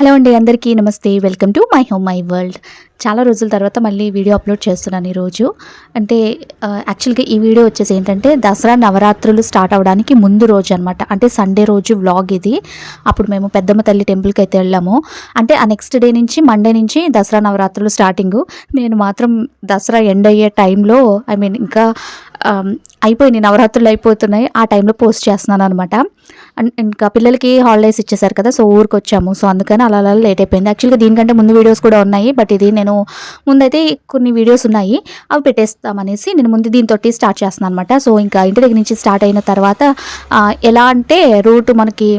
Hello అండి అందరికీ నమస్తే. Welcome to my home my world చాలా రోజుల తర్వాత మళ్ళీ వీడియో అప్లోడ్ చేస్తున్నాను ఈరోజు. అంటే యాక్చువల్గా ఈ వీడియో వచ్చేసి ఏంటంటే దసరా నవరాత్రులు స్టార్ట్ అవ్వడానికి ముందు రోజు అనమాట అంటే సండే రోజు వ్లాగ్ ఇది. అప్పుడు మేము పెద్దమ్మ తల్లి టెంపుల్కి అయితే వెళ్ళాము. అంటే ఆ నెక్స్ట్ డే నుంచి మండే నుంచి దసరా నవరాత్రులు స్టార్టింగ్ నేను మాత్రం దసరా ఎండ్ అయ్యే టైంలో ఐ మీన్ ఇంకా ఆమ్, అయిపోయింది నవరాత్రులు అయిపోతున్నాయి ఆ టైంలో పోస్ట్ చేస్తున్నాను అనమాట ఇంకా పిల్లలకి హాలిడేస్ ఇచ్చేసారు కదా సో ఊరికి వచ్చాము సో అందుకని అలా అలా లేట్ అయిపోయింది. యాక్చువల్గా దీనికంటే ముందు వీడియోస్ కూడా ఉన్నాయి బట్ ఇది నేను ముందైతే కొన్ని వీడియోస్ ఉన్నాయి అవి పెట్టేస్తామనేసి నేను ముందు దీంతో స్టార్ట్ చేస్తున్నాను అనమాట సో ఇంకా ఇంటి దగ్గర నుంచి స్టార్ట్ అయిన తర్వాత ఎలా అంటే రూట్ మనకి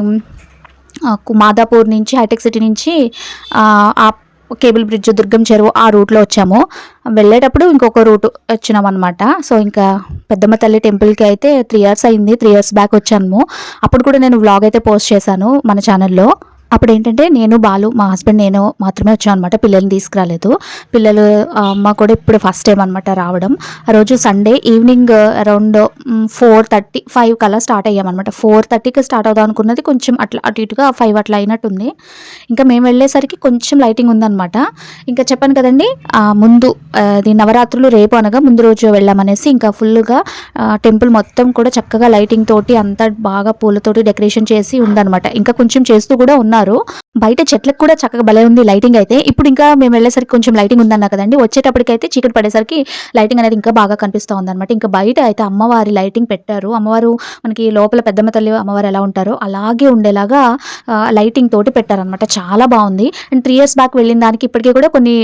కు- మాదాపూర్ నుంచి హైటెక్ సిటీ నుంచి ఆ కేబుల్ బ్రిడ్జ్ దుర్గం చెరువు ఆ రూట్లో వచ్చాము. వెళ్ళేటప్పుడు ఇంకొక రూట్ వచ్చినాం అనమాట సో ఇంకా పెద్దమ్మ తల్లి టెంపుల్కి అయితే త్రీ ఇయర్స్ అయింది. త్రీ ఇయర్స్ బ్యాక్ వచ్చాము. అప్పుడు కూడా నేను వ్లాగ్ అయితే పోస్ట్ చేశాను మన ఛానల్లో అప్పుడు ఏంటంటే నేను బాలు మా హస్బెండ్ నేను మాత్రమే వచ్చాను అనమాట పిల్లల్ని తీసుకురాలేదు. పిల్లలు అమ్మ కూడా ఇప్పుడు ఫస్ట్ టైం అనమాట రావడం. ఆ రోజు Sunday evening around four thirty five కల్లా స్టార్ట్ అయ్యామన్నమాట. ఫోర్ థర్టీకి స్టార్ట్ అవుదాం అనుకున్నది కొంచెం అట్లా అటు ఇటుగా ఫైవ్ అట్లా అయినట్టుంది. ఇంకా మేము వెళ్ళేసరికి కొంచెం లైటింగ్ ఉందన్నమాట. ఇంకా చెప్పాను కదండి ముందు అది ఇది నవరాత్రులు రేపు అనగా ముందు రోజు వెళ్ళామనేసి ఇంకా ఫుల్గా టెంపుల్ మొత్తం కూడా చక్కగా లైటింగ్ తోటి అంతా బాగా పూలతోటి డెకరేషన్ చేసి ఉందన్నమాట. ఇంకా కొంచెం చేస్తూ కూడా ఉన్నారు బయట చెట్లకు కూడా చక్కగా భలే ఉంది లైటింగ్ అయితే. ఇప్పుడు ఇంకా మేము వెళ్ళేసరికి కొంచెం లైటింగ్ ఉందన్నా కదండి. వచ్చేటప్పటికైతే చీకటి పడేసరికి లైటింగ్ అనేది ఇంకా బాగా కనిపిస్తూ ఉందన్నమాట ఇంకా బయట అయితే అమ్మవారి లైటింగ్ పెట్టారు. అమ్మవారు మనకి లోపల పెద్దమ్మ తల్లి అమ్మవారు ఎలా ఉంటారో అలాగే ఉండేలాగా లైటింగ్ తోటి పెట్టారనమాట చాలా బాగుంది. అండ్ త్రీ ఇయర్స్ బ్యాక్ వెళ్ళిన దానికి ఇప్పటికీ కూడా కొన్ని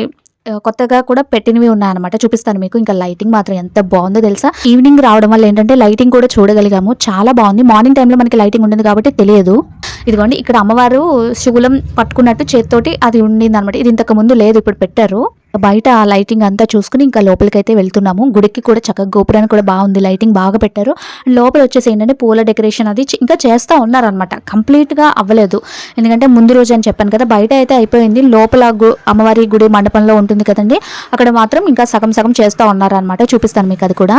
కొత్తగా కూడా పెట్టినవి ఉన్నాయన్నమాట. చూపిస్తాను మీకు. ఇంకా లైటింగ్ మాత్రం ఎంత బాగుందో తెలుసా? ఈవినింగ్ రావడం వల్ల ఏంటంటే లైటింగ్ కూడా చూడగలిగాము. చాలా బాగుంది. మార్నింగ్ టైంలో మనకి లైటింగ్ ఉండదు కాబట్టి తెలియదు. ఇదిగోండి ఇక్కడ అమ్మవారు శూలం పట్టుకున్నట్టు చేతితోటి అది ఉండింది అనమాట ఇది ఇంతకు ముందు లేదు ఇప్పుడు పెట్టారు. బయట ఆ లైటింగ్ అంతా చూసుకుని ఇంకా లోపలికైతే వెళ్తున్నాము. గుడికి కూడా చక్కగా గోపురానికి కూడా బాగుంది. లైటింగ్ బాగా పెట్టారు. లోపల వచ్చేసి ఏంటంటే పూల డెకరేషన్ అది ఇంకా చేస్తూ ఉన్నారనమాట కంప్లీట్గా అవ్వలేదు. ఎందుకంటే ముందు రోజు అని చెప్పాను కదా బయట అయితే అయిపోయింది. లోపల గు అమ్మవారి గుడి మండపంలో ఉంటుంది కదండి. అక్కడ మాత్రం ఇంకా సగం సగం చేస్తూ ఉన్నారనమాట చూపిస్తాను మీకు అది కూడా.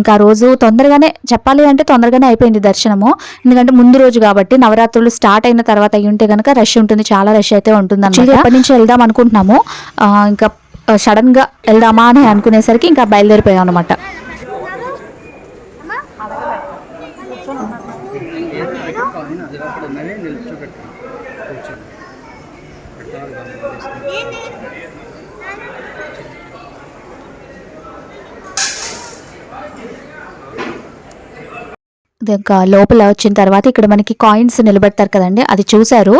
ఇంకా రోజు తొందరగానే చెప్పాలి అంటే తొందరగానే అయిపోయింది దర్శనము. ఎందుకంటే ముందు రోజు కాబట్టి నవరాత్రులు స్టార్ట్ అయిన తర్వాత అయి ఉంటే కనుక రష్ ఉంటుంది. చాలా రష్ అయితే ఉంటుంది అనమాట ఎప్పటి నుంచి వెళ్దాం అనుకుంటున్నాము? ఇంకా సడన్గా వెళ్దామా అని అనుకునేసరికి ఇంకా బయలుదేరిపోయాం అనమాట ఇది లోపల వచ్చిన తర్వాత ఇక్కడ మనకి కాయిన్స్ నిలబెడతారు కదండి అది చూశారు.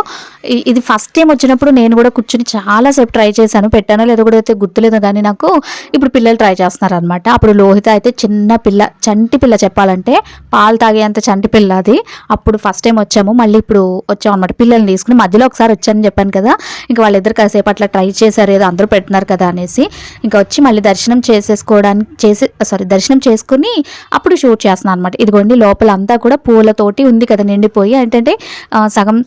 ఇది ఫస్ట్ టైం వచ్చినప్పుడు నేను కూడా కూర్చుని చాలాసేపు ట్రై చేశాను. పెట్టానో లేదో కూడా అయితే గుర్తులేదు కానీ నాకు ఇప్పుడు పిల్లలు ట్రై చేస్తున్నారు అనమాట అప్పుడు లోహిత అయితే చిన్న పిల్ల చంటి పిల్ల చెప్పాలంటే పాలు తాగేంత చంటి పిల్ల అది. అప్పుడు ఫస్ట్ టైం వచ్చాము మళ్ళీ ఇప్పుడు వచ్చాము అనమాట పిల్లల్ని తీసుకుని మధ్యలో ఒకసారి వచ్చానని చెప్పాను కదా ఇంకా వాళ్ళిద్దరు కాసేపు అట్లా ట్రై చేశారు ఏదో అందరూ పెడుతున్నారు కదా అనేసి. ఇంకా వచ్చి మళ్ళీ దర్శనం చేసేసుకోవడానికి చేసే సారీ దర్శనం చేసుకుని అప్పుడు షూట్ చేస్తున్నాను అనమాట ఇదిగోండి లోపల అంతా కూడా పూలతోటి ఉంది కదా నిండిపోయి. ఏంటంటే ఆ, సగం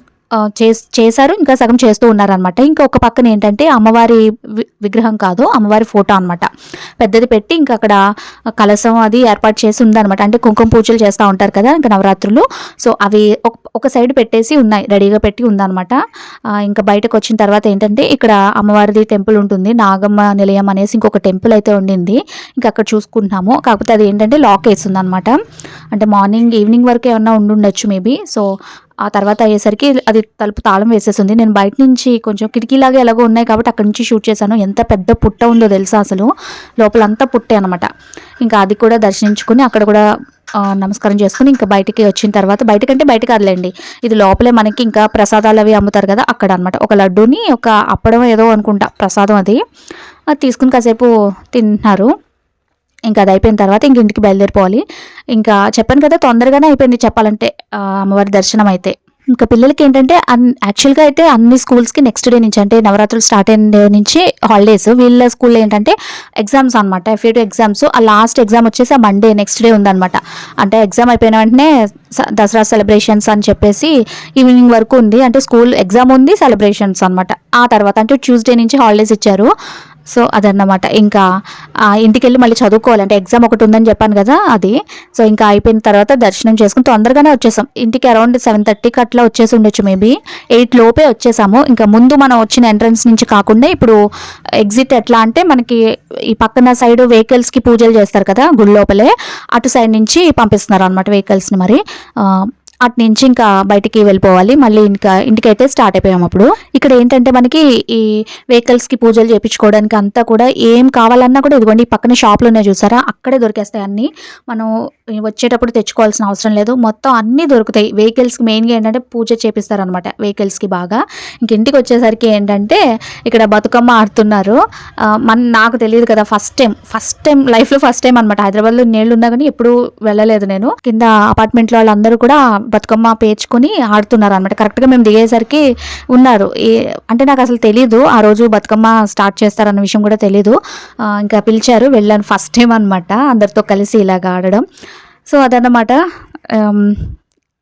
చేశారు. ఇంకా సగం చేస్తూ ఉన్నారనమాట ఇంకా ఒక పక్కన ఏంటంటే అమ్మవారి వి- విగ్రహం కాదు అమ్మవారి ఫోటో అనమాట పెద్దది పెట్టి ఇంకా అక్కడ కలసం అది ఏర్పాటు చేసి ఉందనమాట అంటే కుంకుమ పూజలు చేస్తూ ఉంటారు కదా ఇంకా నవరాత్రులు. సో అవి ఒక ఒక సైడ్ పెట్టేసి ఉన్నాయి రెడీగా పెట్టి ఉందనమాట ఇంకా బయటకు వచ్చిన తర్వాత ఏంటంటే ఇక్కడ అమ్మవారిది టెంపుల్ ఉంటుంది. నాగమ్మ నిలయం అనేసి ఇంకొక టెంపుల్ అయితే ఉండింది. ఇంకా అక్కడ చూసుకుంటున్నాము. కాకపోతే అది ఏంటంటే లాక్ వేస్తుంది అనమాట అంటే మార్నింగ్ ఈవినింగ్ వరకు ఏమన్నా ఉండుండొచ్చు మేబీ. సో ఆ తర్వాత అయ్యేసరికి అది తలుపు తాళం వేసేసింది. నేను బయట నుంచి కొంచెం కిటికీలాగా ఎలాగో ఉన్నాయి కాబట్టి అక్కడి నుంచి షూట్ చేశాను. ఎంత పెద్ద పుట్ట ఉందో తెలుసా అసలు? లోపల అంతా పుట్టే అనమాట. ఇంకా అది కూడా దర్శించుకుని అక్కడ కూడా నమస్కారం చేసుకుని ఇంకా బయటికి వచ్చిన తర్వాత బయటకంటే బయట కాదులేండి ఇది లోపలే మనకి ఇంకా ప్రసాదాలు అవి అమ్ముతారు కదా అక్కడ అనమాట. ఒక లడ్డూని ఒక అప్పడం ఏదో అనుకుంటా ప్రసాదం అది. అది తీసుకుని కాసేపు తింటున్నారు. ఇంకా అది అయిపోయిన తర్వాత ఇంక ఇంటికి బయలుదేరిపోవాలి. ఇంకా చెప్పాను కదా తొందరగానే అయిపోయింది చెప్పాలంటే అమ్మవారి దర్శనం అయితే. ఇంకా పిల్లలకి ఏంటంటే అన్ యాక్చువల్గా అయితే అన్ని స్కూల్స్కి నెక్స్ట్ డే నుంచి అంటే నవరాత్రులు స్టార్ట్ అయిన డే నుంచి హాలిడేస్ వీళ్ళ స్కూల్లో ఏంటంటే ఎగ్జామ్స్ అనమాట ఎఫ్ఏ ఎగ్జామ్స్ ఆ లాస్ట్ ఎగ్జామ్ వచ్చేసి ఆ మండే నెక్స్ట్ డే ఉందనమాట అంటే ఎగ్జామ్ అయిపోయిన వెంటనే స- దసరా సెలబ్రేషన్స్ అని చెప్పేసి ఈవినింగ్ వరకు ఉంది. అంటే స్కూల్ ఎగ్జామ్ ఉంది సెలబ్రేషన్స్ అనమాట ఆ తర్వాత అంటే ట్యూస్డే నుంచి హాలిడేస్ ఇచ్చారు. సో అదన్నమాట. ఇంకా ఇంటికి వెళ్ళి మళ్ళీ చదువుకోవాలంటే ఎగ్జామ్ ఒకటి ఉందని చెప్పాను కదా అది. సో ఇంకా అయిపోయిన తర్వాత దర్శనం చేసుకుని తొందరగానే వచ్చేసాం. ఇంటికి అరౌండ్ సెవెన్ థర్టీకి అట్లా వచ్చేసి ఉండొచ్చు మేబీ. ఎయిట్ లోపే వచ్చేసాము. ఇంకా ముందు మనం వచ్చిన ఎంట్రన్స్ నుంచి కాకుండా ఇప్పుడు ఎగ్జిట్ ఎట్లా అంటే మనకి ఈ పక్కన సైడ్ వెహికల్స్కి పూజలు చేస్తారు కదా గుడి లోపలే. అటు సైడ్ నుంచి పంపిస్తున్నారు అనమాట వెహికల్స్ని మరి. అటు నుంచి ఇంకా బయటికి వెళ్ళిపోవాలి. మళ్ళీ ఇంకా ఇంటికైతే స్టార్ట్ అయిపోయాం అప్పుడు. ఇక్కడ ఏంటంటే మనకి ఈ వెహికల్స్కి పూజలు చేయించుకోవడానికి అంతా కూడా ఏం కావాలన్నా కూడా ఇదిగోండి ఈ పక్కన షాప్లోనే ఉన్నాయి చూసారా? అక్కడే దొరికేస్తాయి అన్నీ. మనం వచ్చేటప్పుడు తెచ్చుకోవాల్సిన అవసరం లేదు. మొత్తం అన్నీ దొరుకుతాయి. వెహికల్స్కి మెయిన్గా ఏంటంటే పూజ చేపిస్తారనమాట వెహికల్స్కి బాగా. ఇంక ఇంటికి వచ్చేసరికి ఏంటంటే ఇక్కడ బతుకమ్మ ఆడుతున్నారు. మన నాకు తెలియదు కదా ఫస్ట్ టైం ఫస్ట్ టైం లైఫ్లో ఫస్ట్ టైం అనమాట హైదరాబాద్లో నీళ్ళు ఉన్నా కానీ ఎప్పుడు వెళ్ళలేదు నేను. కింద అపార్ట్మెంట్లో వాళ్ళందరూ కూడా బతుకమ్మ పేర్చుకొని ఆడుతున్నారు అనమాట కరెక్ట్గా మేము దిగేసరికి ఉన్నారు. ఏ- అంటే నాకు అసలు తెలీదు ఆ రోజు బతుకమ్మ స్టార్ట్ చేస్తారన్న విషయం కూడా తెలీదు. ఇంకా పిలిచారు వెళ్ళాను ఫస్ట్ టైం అనమాట అందరితో కలిసి ఇలాగ ఆడడం. సో అదన్నమాట ఆమ్,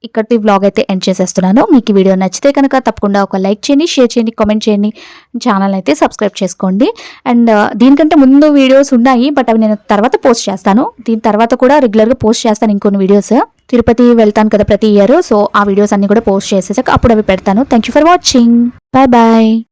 ఇక్కడి వ్లాగ్ అయితే ఎండ్ చేసేస్తున్నాను. మీకు వీడియో నచ్చితే కనుక తప్పకుండా ఒక లైక్ చేయండి షేర్ చేయండి కామెంట్ చేయండి. ఛానల్ అయితే సబ్స్క్రైబ్ చేసుకోండి. అండ్ దీనికంటే ముందు వీడియోస్ ఉన్నాయి బట్ అవి నేను తర్వాత పోస్ట్ చేస్తాను. దీని తర్వాత కూడా రెగ్యులర్గా పోస్ట్ చేస్తాను ఇంకొన్ని వీడియోస్ తిరుపతి వెళ్తాను కదా ప్రతి ఇయర్ సో ఆ వీడియోస్ అన్ని కూడా పోస్ట్ చేసేసాక అప్పుడు అవి పెడతాను. Thank you for watching bye bye